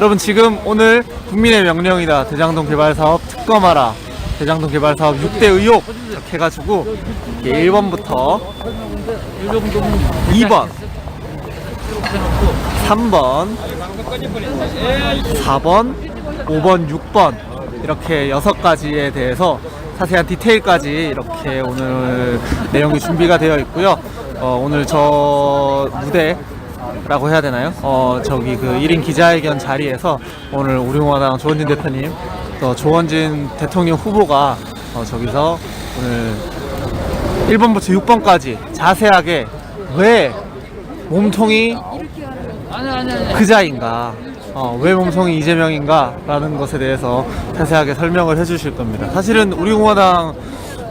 여러분 지금 오늘 국민의 명령이다. 대장동 개발 사업 특검하라. 대장동 개발 사업 6대 의혹 이렇게 해가지고 1번부터 2번 3번 4번 5번 6번 이렇게 여섯 가지에 대해서 자세한 디테일까지 이렇게 오늘 내용이 준비가 되어 있고요. 어, 오늘 저 무대 라고 해야 되나요? 어 저기 그 1인 기자회견 자리에서 오늘 우리공화당 조원진 대표님 또 조원진 대통령 후보가 어 저기서 오늘 1번부터 6번까지 자세하게 왜 몸통이 그자인가 어, 왜 몸통이 이재명인가 라는 것에 대해서 자세하게 설명을 해 주실 겁니다 사실은 우리공화당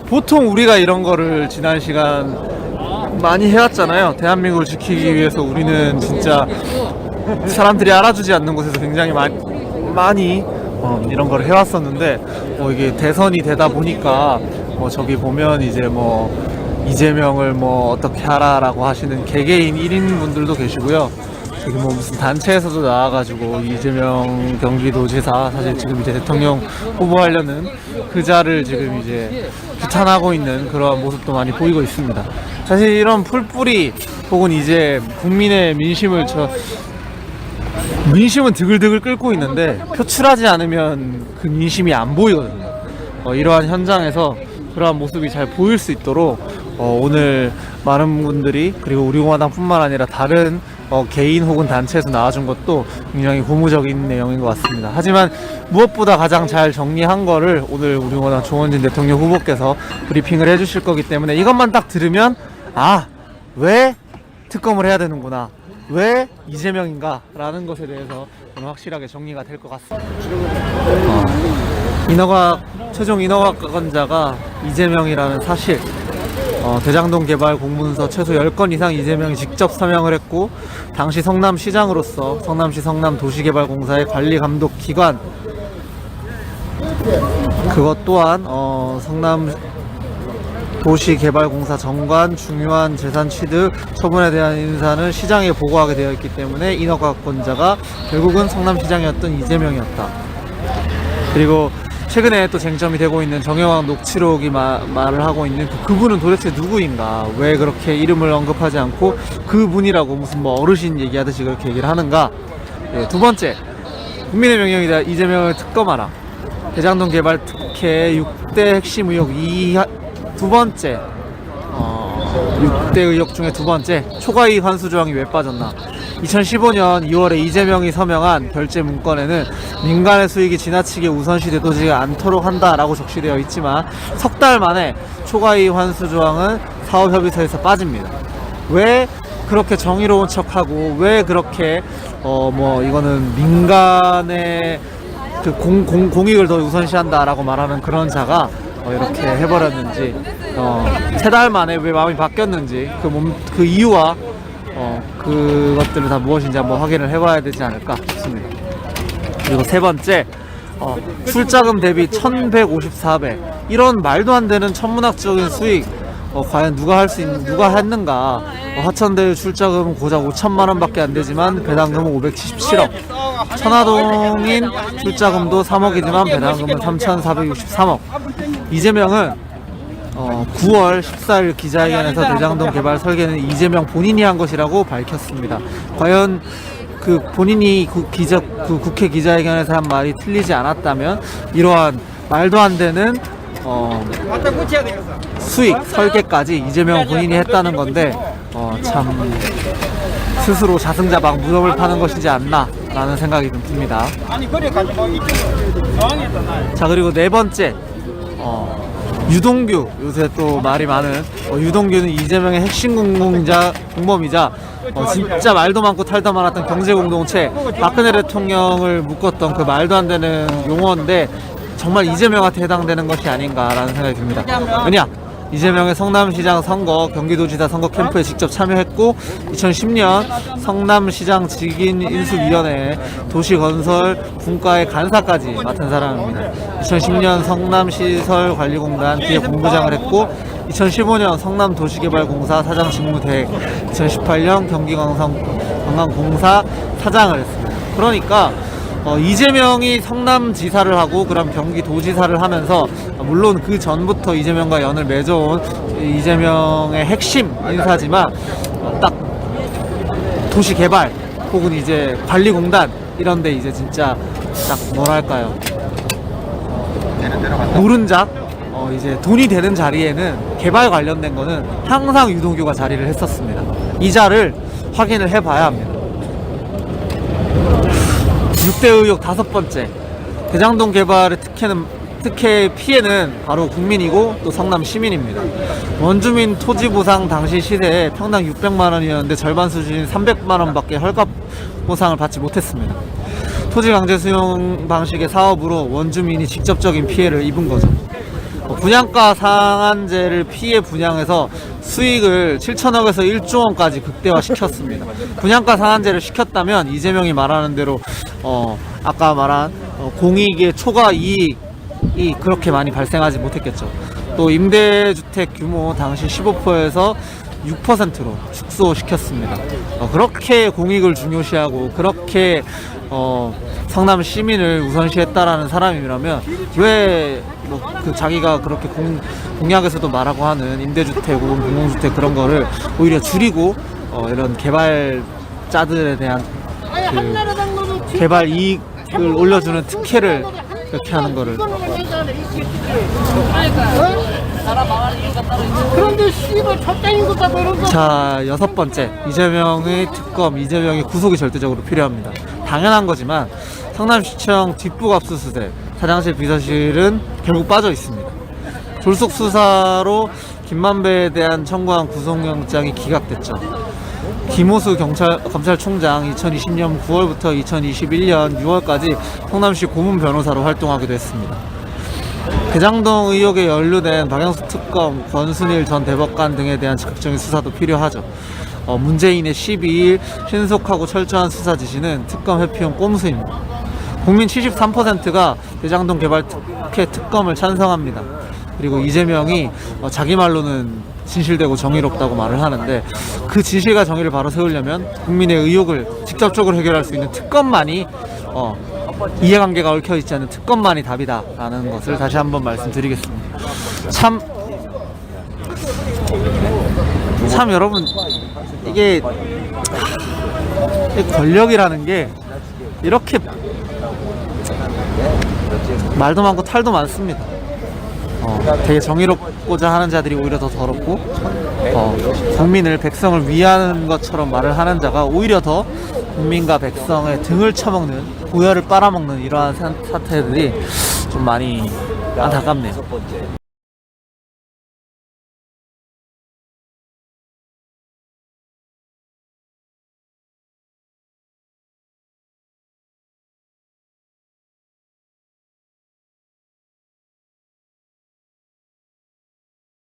보통 우리가 이런 거를 지난 시간 많이 해왔잖아요. 대한민국을 지키기 위해서 우리는 진짜 사람들이 알아주지 않는 곳에서 굉장히 많이, 많이 어, 이런 걸 해왔었는데 뭐 이게 대선이 되다 보니까 뭐 저기 보면 이제 뭐 이재명을 뭐 어떻게 하라라고 하시는 개개인 1인 분들도 계시고요. 저기 뭐 무슨 단체에서도 나와가지고 이재명 경기도지사 사실 지금 이제 대통령 후보하려는 그 자를 지금 이제 규탄하고 있는 그런 모습도 많이 보이고 있습니다. 사실 이런 풀뿌리 혹은 이제 국민의 민심을 저 민심은 드글드글 끓고 있는데 표출하지 않으면 그 민심이 안 보이거든요. 어, 이러한 현장에서 그러한 모습이 잘 보일 수 있도록 어, 오늘 많은 분들이 그리고 우리 공화당뿐만 아니라 다른 어, 개인 혹은 단체에서 나와준 것도 굉장히 고무적인 내용인 것 같습니다. 하지만 무엇보다 가장 잘 정리한 거를 오늘 우리공화당 조원진 대통령 후보께서 브리핑을 해주실 거기 때문에 이것만 딱 들으면 아 왜 특검을 해야 되는구나 왜 이재명인가 라는 것에 대해서 확실하게 정리가 될 것 같습니다. 어, 인허가 최종 인허가권자가 이재명이라는 사실 어, 대장동 개발 공문서 최소 10건 이상 이재명이 직접 서명을 했고 당시 성남시장으로서 성남시 성남도시개발공사의 관리 감독 기관 그것 또한 어, 성남 도시개발공사 정관 중요한 재산 취득 처분에 대한 인사는 시장에 보고하게 되어 있기 때문에 인허가권자가 결국은 성남시장이었던 이재명이었다. 그리고 최근에 또 쟁점이 되고 있는 정영학 녹취록이 마- 말을 하고 있는 그- 그분은 도대체 누구인가? 왜 그렇게 이름을 언급하지 않고 그분이라고 무슨 뭐 어르신 얘기하듯이 그렇게 얘기를 하는가? 예, 두 번째, 국민의 명령이다. 이재명을 특검하라. 대장동 개발 특혜 6대 핵심 의혹 이 두 번째 어, 6대 의혹 중에 두 번째 초과이익 환수 조항이 왜 빠졌나 2015년 2월에 이재명이 서명한 결제 문건에는 민간의 수익이 지나치게 우선시 되지 않도록 한다라고 적시되어 있지만 석 달 만에 초과이익 환수 조항은 사업협의서에서 빠집니다. 왜 그렇게 정의로운 척하고 왜 그렇게 어 뭐 이거는 민간의 그 공, 공, 공익을 더 우선시한다라고 말하는 그런 자가 어, 이렇게 해버렸는지 어, 세 달 만에 왜 마음이 바뀌었는지 그 몸 그 이유와 어, 그것들을 다 무엇인지 한번 확인을 해봐야 되지 않을까 싶습니다. 그리고 세 번째 어, 출자금 대비 1154배. 이런 말도 안 되는 천문학적인 수익 어, 과연 누가 할 수 있는 누가 했는가. 어, 화천대유 출자금은 고작 5천만 원밖에 안 되지만 배당금은 577억. 천화동인 출자금도 3억이지만 배당금은 3,463억. 이재명은 어, 9월 14일 기자회견에서 대장동 개발 설계는 이재명 본인이 한 것이라고 밝혔습니다. 과연 그 본인이 그 기자 그 국회 기자회견에서 한 말이 틀리지 않았다면 이러한 말도 안 되는 어, 수익 설계까지 이재명 본인이 했다는 건데 어, 참 스스로 자승자박 무덤을 파는 것이지 않나라는 생각이 좀 듭니다. 나. 자 그리고 네 번째 어, 유동규 요새 또 말이 많은 어, 유동규는 이재명의 핵심 공공자 공범이자 어, 진짜 말도 많고 탈도 많았던 경제 공동체 박근혜 대통령을 묶었던 그 말도 안 되는 용어인데 정말 이재명한테 해당되는 것이 아닌가라는 생각이 듭니다. 왜냐? 이재명의 성남시장 선거, 경기도지사 선거 캠프에 직접 참여했고 2010년 성남시장 직인 인수위원회 도시건설 분과의 간사까지 맡은 사람입니다. 2010년 성남시설관리공단 기획본부장을 했고 2015년 성남도시개발공사 사장 직무대행 2018년 경기관광공사 사장을 했습니다. 그러니까 어, 이재명이 성남지사를 하고 그럼 경기도지사를 하면서 어, 물론 그 전부터 이재명과 연을 맺어온 이재명의 핵심 인사지만 어, 딱 도시 개발 혹은 이제 관리공단 이런데 이제 진짜 딱 뭐랄까요 노른자 어 이제 돈이 되는 자리에는 개발 관련된 거는 항상 유동규가 자리를 했었습니다. 이자를 확인을 해봐야 합니다. 6대 의혹 다섯 번째 대장동 개발의 특혜는 특혜 피해는 바로 국민이고 또 성남 시민입니다. 원주민 토지 보상 당시 시세에 평당 600만 원이었는데 절반 수준인 300만 원밖에 헐값 보상을 받지 못했습니다. 토지 강제 수용 방식의 사업으로 원주민이 직접적인 피해를 입은 거죠. 어, 분양가 상한제를 피해 분양해서 수익을 7천억에서 1조 원까지 극대화시켰습니다. 분양가 상한제를 시켰다면 이재명이 말하는 대로 어, 아까 말한 어, 공익의 초과 이익 이 그렇게 많이 발생하지 못했겠죠. 또 임대주택 규모 당시 15%에서 6%로 축소시켰습니다. 어, 그렇게 공익을 중요시하고 그렇게 어, 성남 시민을 우선시했다라는 사람이라면 왜 뭐 그 자기가 그렇게 공, 공약에서도 말하고 하는 임대주택 혹은 공공주택 그런 거를 오히려 줄이고 어, 이런 개발자들에 대한 그 개발 이익을 올려주는 특혜를 이렇게 하는 거를. 그런데 씨발 적당인 것 같다 이런 거. 자 여섯 번째. 이재명의 특검 이재명의 구속이 절대적으로 필요합니다. 당연한 거지만 성남시청 뒷북 압수수색 사장실 비서실은 결국 빠져 있습니다. 졸속 수사로 김만배에 대한 청구한 구속영장이 기각됐죠 김호수 경찰 검찰총장 2020년 9월부터 2021년 6월까지 성남시 고문 변호사로 활동하기도 했습니다. 대장동 의혹에 연루된 박영수 특검, 권순일 전 대법관 등에 대한 적극적인 수사도 필요하죠. 어, 문재인의 12일 신속하고 철저한 수사 지시는 특검 회피용 꼼수입니다. 국민 73%가 대장동 개발 특혜 특검을 찬성합니다. 그리고 이재명이 어, 자기 말로는 진실되고 정의롭다고 말을 하는데 그 진실과 정의를 바로 세우려면 국민의 의혹을 직접적으로 해결할 수 있는 특검만이 어, 이해관계가 얽혀 있지 않은 특검만이 답이다라는 것을 다시 한번 말씀드리겠습니다. 참, 참 여러분 이게 권력이라는 게 이렇게 말도 많고 탈도 많습니다. 어, 되게 정의롭고자 하는 자들이 오히려 더 더럽고 어, 국민을 백성을 위하는 것처럼 말을 하는 자가 오히려 더 국민과 백성의 등을 쳐먹는 고열을 빨아먹는 이러한 사- 사태들이 좀 많이 안타깝네요.